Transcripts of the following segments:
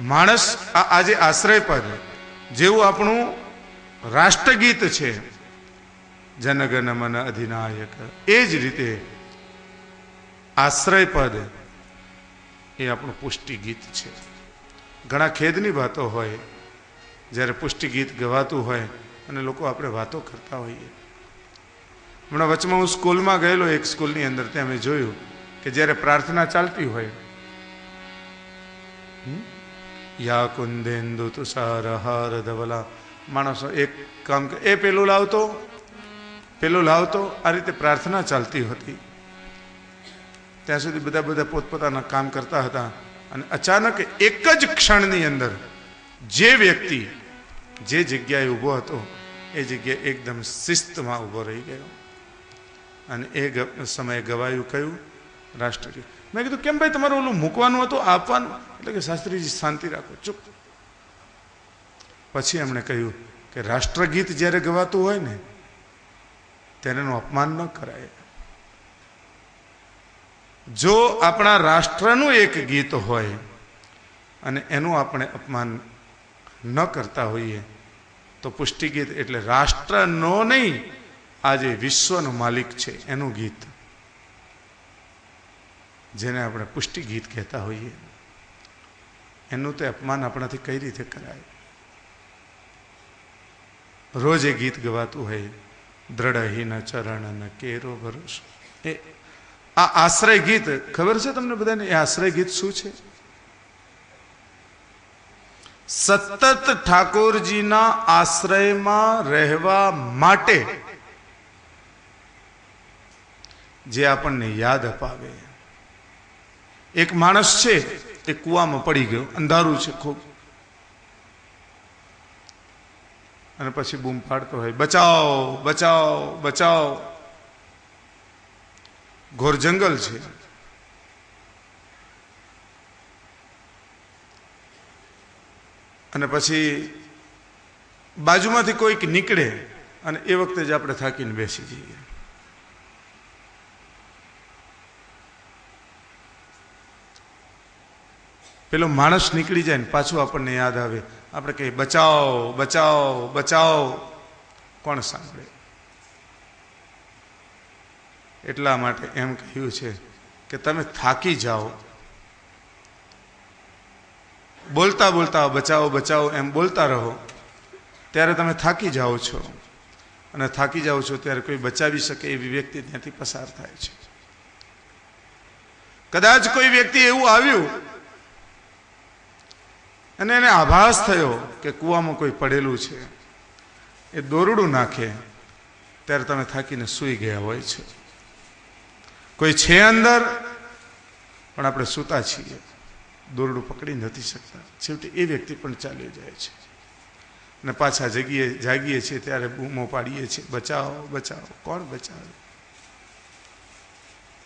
માણસ આજે આશ્રયપદ જેવું આપણું રાષ્ટ્રગીત છે. જનગણ મન અધિનાયક. એ જ રીતે આશ્રયપદ એ આપણું પુષ્ટિ ગીત છે. ઘણા ખેદની વાતો હોય. જ્યારે પુષ્ટિ ગીત ગવાતું હોય અને લોકો આપણે વાતો કરતા હોઈએ. હમણાં વચમાં હું સ્કૂલમાં ગયેલો એક સ્કૂલની અંદર, ત્યાં મેં જોયું કે જ્યારે પ્રાર્થના ચાલતી હોય, હમ? યા કુંદેન્દુ તુષાર હાર ધવલા. માણસો એક કામ એ પેલું લાવતો પેલું લાવતો, આ રીતે પ્રાર્થના ચાલતી હતી. ત્યાં સુધી બધા બધા પોતપોતાના કામ કરતા હતા અને અચાનક એક જ ક્ષણની અંદર જે વ્યક્તિ, જે જગ્યાએ ઊભો હતો, એ જગ્યાએ એકદમ શિસ્તમાં ઊભો રહી ગયો. અને એ સમયે ગવાયું કયું રાષ્ટ્રગીત મેં કીધું, કેમ ભાઈ તમારું ઓલું મૂકવાનું હતું? આપવાનું? એટલે કે, શાસ્ત્રીજી, શાંતિ રાખો, ચૂપ. પછી એમણે કહ્યું કે, રાષ્ટ્રગીત જ્યારે ગવાતું હોય ને, ત્યારે એનું અપમાન ન કરાય. જો આપણા રાષ્ટ્રનું એક ગીત હોય અને એનું આપણે અપમાન ન કરતા હોઈએ, તો પુષ્ટિ ગીત એટલે રાષ્ટ્રનો નહીં, આજે વિશ્વનો માલિક છે એનું ગીત. જેને આપણે પુષ્ટિ ગીત કહેતા હોઈએ. એનું તે અપમાન આપણાથી કઈ રીતે કરાય? રોજ એ ગીત ગવાતું હોય, દ્રઢહીન ચરણ ન કેરો ભરોસો. એ આ આશ્રય ગીત, ખબર છે તમને બધાને, એ આશ્રય ગીત શું છે? સતત ઠાકોરજીના આશ્રયમાં રહેવા માટે જે આપણને યાદ અપાવે. એક માણસ છે એ કૂવામાં પડી ગયો, અંધારું છે ખૂબ. અને પછી બૂમ પાડતો હોય બચાવો બચાવો બચાવો ઘોર જંગલ છે. અને પછી બાજુમાંથી કોઈક નીકળે અને એ વખતે જ આપણે થાકીને બેસી જઈએ. પેલો માણસ નીકળી જાય ને, પાછું આપણને યાદ આવે. આપણે કહીએ બચાવો બચાવો બચાવો કોણ સાંભળે? એટલા માટે એમ કહ્યું છે કે તમે થાકી જાઓ. બોલતા બોલતા બચાવો બચાવો એમ બોલતા રહો. ત્યારે તમે થાકી જાઓ છો. અને થાકી જાઓ છો ત્યારે કોઈ બચાવી શકે એવી વ્યક્તિ ત્યાંથી પસાર થાય છે. કદાચ કોઈ વ્યક્તિ એવું આવ્યું અને એને આભાસ થયો કે કૂવામાં કોઈ પડેલું છે. એ દોરડું નાખે, ત્યારે તમે થાકીને સૂઈ ગયા હોય છે. કોઈ છે અંદર, પણ આપણે સૂતા છીએ. દોરડું પકડી નથી શકતા. છેવટે એ વ્યક્તિ પણ ચાલ્યો જાય છે. અને પાછા જગીએ, જાગીએ છીએ, ત્યારે બૂમો પાડીએ છીએ. બચાવો બચાવો. કોણ બચાવે?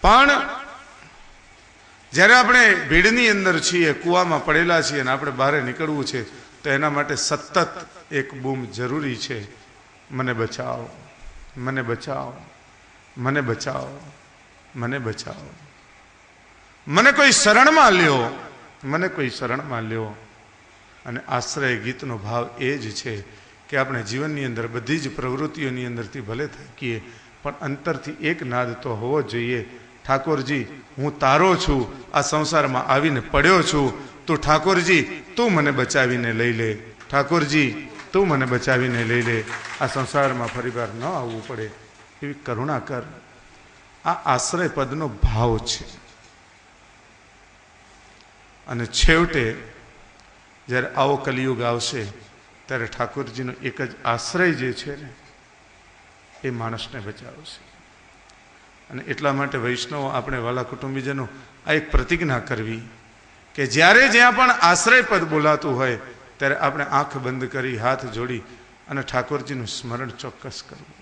પણ જ્યારે આપણે ભીડની અંદર છીએ, કૂવામાં પડેલા છીએ અને આપણે બહાર નીકળવું છે, તો એના માટે સતત એક બૂમ જરૂરી છે. મને બચાવો મને બચાવો મને બચાવો મને બચાવો. મને કોઈ શરણમાં લ્યો, મને કોઈ શરણમાં લ્યો. અને આશ્રય ગીતનો ભાવ એ જ છે કે આપણે જીવનની અંદર બધી જ પ્રવૃત્તિઓની અંદરથી ભલે થાકીએ, પણ અંતરથી એક નાદ તો હોવો જોઈએ. ઠાકોરજી, હું તારો છું, આ સંસારમાં આવીને પડ્યો છું. તો ઠાકોરજી, તું મને બચાવીને લઈ લે. ઠાકોરજી, તું મને બચાવીને લઈ લે. આ સંસારમાં ફરીવાર ન આવવું પડે એવી કરુણા કર. આ આશ્રય પદનો ભાવ છે. અને છેવટે જ્યારે આવો કલિયુગ આવશે, ત્યારે ઠાકોરજીનો એક જ આશ્રય જે છે ને, એ માણસને બચાવશે. અને એટલા માટે વૈષ્ણવ આપણે વાલા કુટુંબીજનો આ એક પ્રતિજ્ઞા કરવી કે જ્યારે જ્યાં પણ આશ્રય પદ બોલાતું હોય, ત્યારે આપણે આંખ બંધ કરી, હાથ જોડી અને ઠાકોરજીનું સ્મરણ ચોક્કસ કરવું.